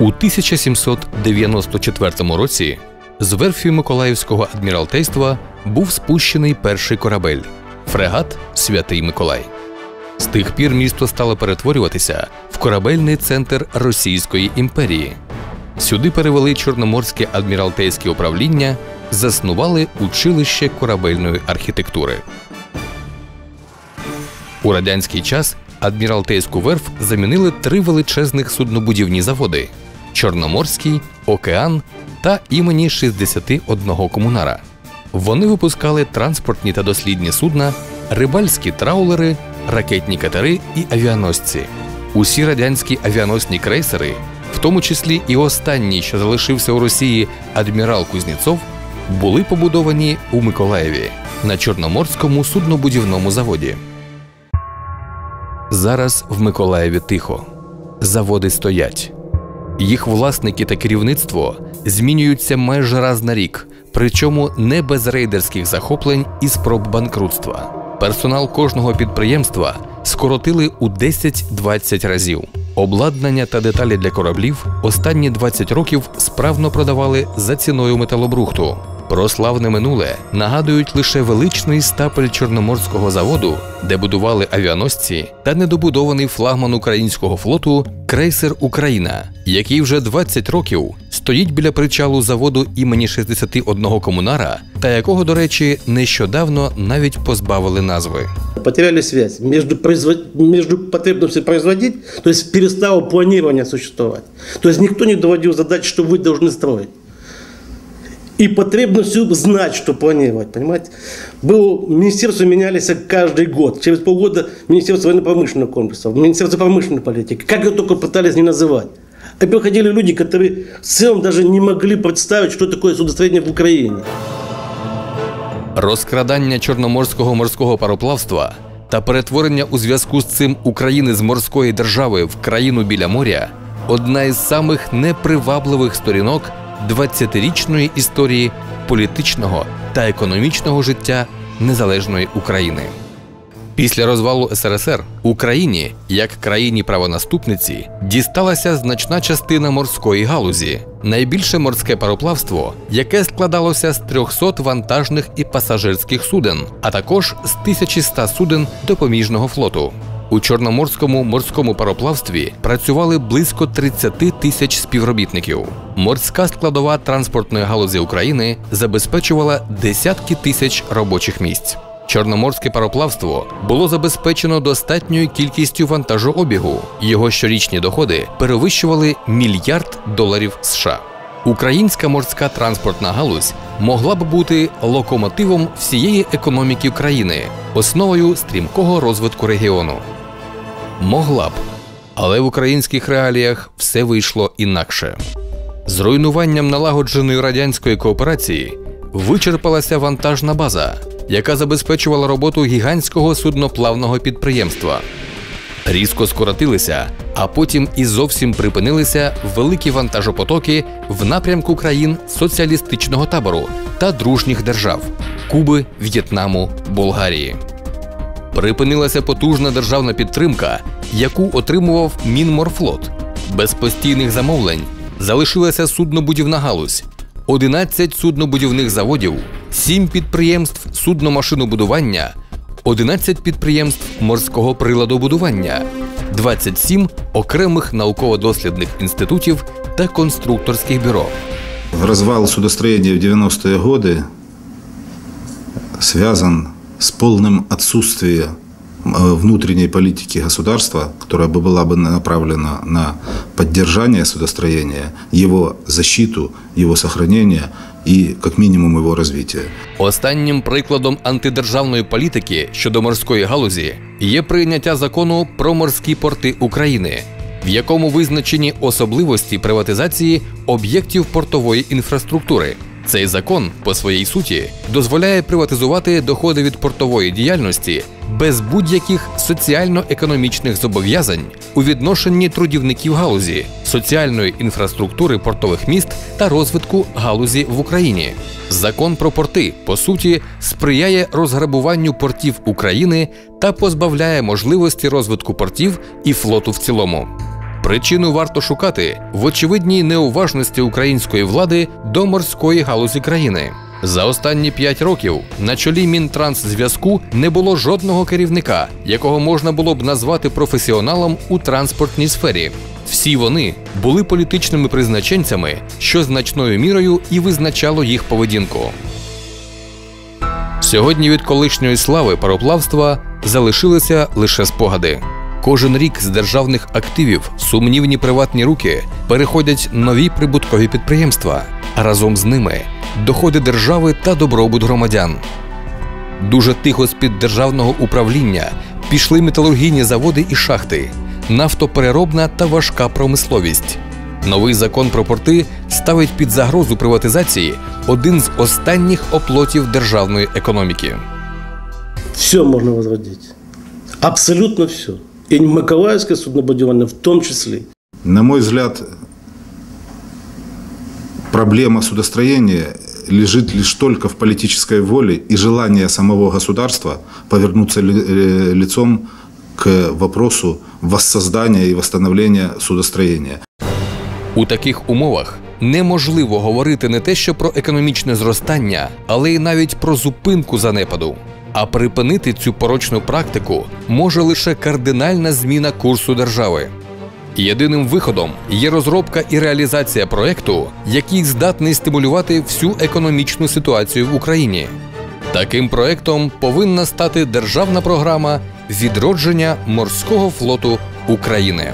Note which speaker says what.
Speaker 1: 1794 році з верфі Миколаївського адміралтейства був спущений перший корабель фрегат Святий Миколай. З тих пір місто стало перетворюватися в корабельний центр Російської імперії. Сюди перевели Чорноморське адміралтейське управління, заснували училище корабельної архітектури. У радянський час адміралтейську верф замінили три величезних суднобудівні заводи: Чорноморський, Океан та імені 61 комунара. Вони випускали транспортні та дослідні судна, рибальські траулери, ракетні катери і авіаносці. Усі радянські авіаносні крейсери, в тому числі і останній, що залишився у Росії адмірал Кузнєцов, були побудовані у Миколаєві на Чорноморському суднобудівному заводі. Зараз в Миколаєві тихо. Заводи стоять. Їх власники та керівництво змінюються майже раз на рік, причому не без рейдерських захоплень і спроб банкрутства. Персонал кожного підприємства скоротили у 10-20 разів. Обладнання та деталі для кораблів останні 20 років справно продавали за ціною металобрухту. Про славне минуле нагадують лише величний стапель Чорноморського заводу, де будували авіаносці, та недобудований флагман українського флоту крейсер Україна, який вже 20 років стоїть біля причалу заводу імені 61 комунара, та якого, до речі, нещодавно навіть позбавили назви.
Speaker 2: Потеряли связь между, производ... между потребностью производить, то есть перестало планирование существовать. То есть никто не доводил задач, что вы должны строить. И потребностью знать, что планировать, понимаете? Было, министерства менялись каждый год. Через полгода Министерство военно-промышленного комплекса, Министерство промышленной политики. Как это только пытались не называть. А приходили люди, которые в целом даже не могли представить, что такое судостроение в Украине.
Speaker 1: Розкрадання чорноморського морського пароплавства та перетворення у зв'язку з цим України з морської держави в країну біля моря одна із самих непривабливих сторінок 20-річної історії політичного та економічного життя незалежної України. Після розвалу СРСР Україні, як країні правонаступниці, дісталася значна частина морської галузі, найбільше морське пароплавство, яке складалося з 300 вантажних і пасажирських суден, а також з 1100 суден допоміжного флоту. У чорноморському морському пароплавстві працювали близько 30 тисяч співробітників. Морська складова транспортної галузі України забезпечувала десятки тисяч робочих місць. Чорноморське пароплавство було забезпечено достатньою кількістю вантажообігу. Його щорічні доходи перевищували мільярд доларів США. Українська морська транспортна галузь могла б бути локомотивом всієї економіки країни, основою стрімкого розвитку регіону. Могла б, але в українських реаліях все вийшло інакше. З руйнуванням налагодженої радянської кооперації вичерпалася вантажна база, яка забезпечувала роботу гігантського судноплавного підприємства. Різко скоротилися, а потім і зовсім припинилися великі вантажопотоки в напрямку країн соціалістичного табору та дружніх держав Куби, В'єтнаму, Болгарії. Припинилася потужна державна підтримка, яку отримував Мінморфлот. Без постійних замовлень залишилася суднобудівна галузь, 11 суднобудівних заводів, 7 підприємств судномашинобудування, 11 підприємств морського приладобудування, 27 окремих науково-дослідних інститутів та конструкторських бюро.
Speaker 3: Развал судостроения в 90-е годы связан с полным отсутствием э, внутренней политики государства, которая бы была бы направлена на поддержание судостроения, его защиту, его сохранение и, как минимум, его развитие.
Speaker 1: Останнім прикладом антидержавної політики щодо морської галузі є прийняття закону про морські порти України, в якому визначені особливості приватизації об'єктів портової інфраструктури. Цей закон, по своїй суті, дозволяє приватизувати доходи від портової діяльності без будь-яких соціально-економічних зобов'язань у відношенні трудівників галузі, соціальної інфраструктури портових міст та розвитку галузі в Україні. Закон про порти, по суті, сприяє розграбуванню портів України та позбавляє можливості розвитку портів і флоту в цілому. Причину варто шукати в очевидній неуважності української влади до морської галузі країни. За останні п'ять років на чолі Мінтрансзв'язку не було жодного керівника, якого можна було б назвати професіоналом у транспортній сфері. Всі вони були політичними призначенцями, що значною мірою і визначало їх поведінку. Сьогодні від колишньої слави пароплавства залишилися лише спогади. Кожен рік з державних активів сумнівні приватні руки переходять нові прибуткові підприємства, а разом з ними доходи держави та добробут громадян. Дуже тихо з під державного управління пішли металургійні заводи і шахти, нафтопереробна та важка промисловість. Новий закон про порти ставить під загрозу приватизації один з останніх оплотів державної економіки.
Speaker 2: Все можно возродить. Абсолютно все. И Миколаевское суднобудирование в том числе.
Speaker 3: На мой взгляд, проблема судостроения лежит лишь только в политической воле и желании самого государства повернуться ли- э, лицом к вопросу воссоздания и восстановления судостроения.
Speaker 1: У таких умовах неможливо говорити не те, що про економічне зростання, але й навіть про зупинку занепаду. А припинити цю порочну практику може лише кардинальна зміна курсу держави. Єдиним виходом є розробка і реалізація проекту, який здатний стимулювати всю економічну ситуацію в Україні. Таким проектом повинна стати державна програма відродження морського флоту України.